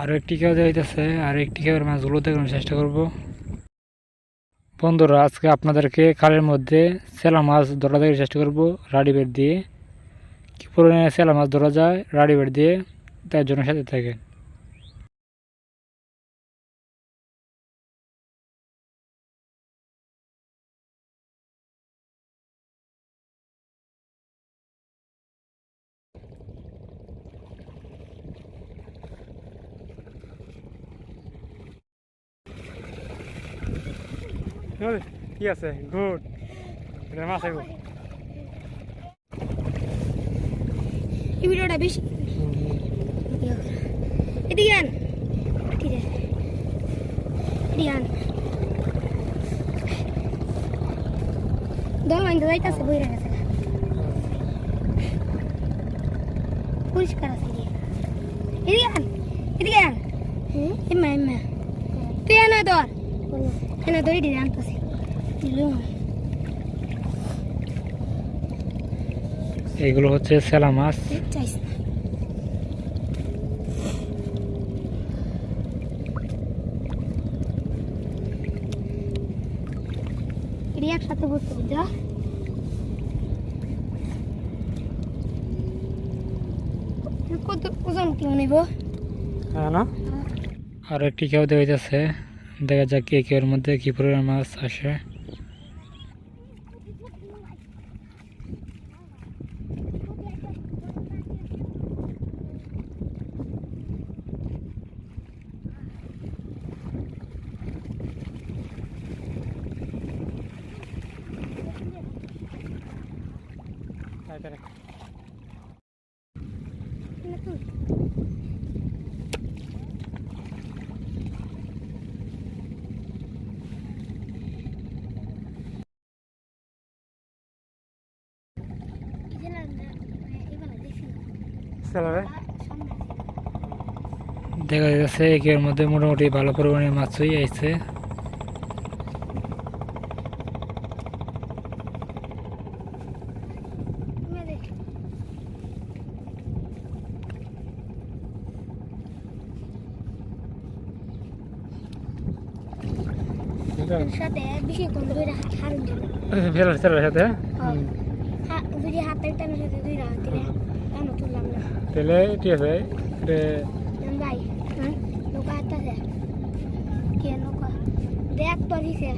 আরও একটি কেউ যাইতেছে, আর একটি কেউ মাছগুলো দেখানোর চেষ্টা করব। বন্ধুরা, আজকে আপনাদেরকে খালের মধ্যে সেলা মাছ ধরা দেখার চেষ্টা করব, রাডি বেড দিয়ে। কী পরিমাণে সেলা মাছ ধরা যায়, রাডি বেড দিয়ে, তার জন্য সাথে থাকেন। কি আছে? গুড। মাছ আইব। এই ভিডিওটা বেশি এদিকে ঠিক আছে। এদিকে আন। দল আনতে যাইতেছে, বইরা গেছে। পরিষ্কার আছে এদিকে। এদিকে আন। এম্মা এম্মা তুই আনো ধর ধরে দিয়ে আনতেছি এগুলো হচ্ছে সেলা মাছ। একসাথে বসতে বুঝা কত ওজন কি নিব না আর একটি কেউ হইতেছে। দেখা যাক কে কেউর মধ্যে কি পরিমাণ মাছ আসে। দেখা যাচ্ছে একের মধ্যে মোটামুটি ভালো পরিমাণে মাছই আইছে। ফেরার ফেরার সাথে হ্যাঁ? যদি হাতের টানের সাথে দুই রাত তাহলে ঠিক আছে লোক দেখ তো দিছে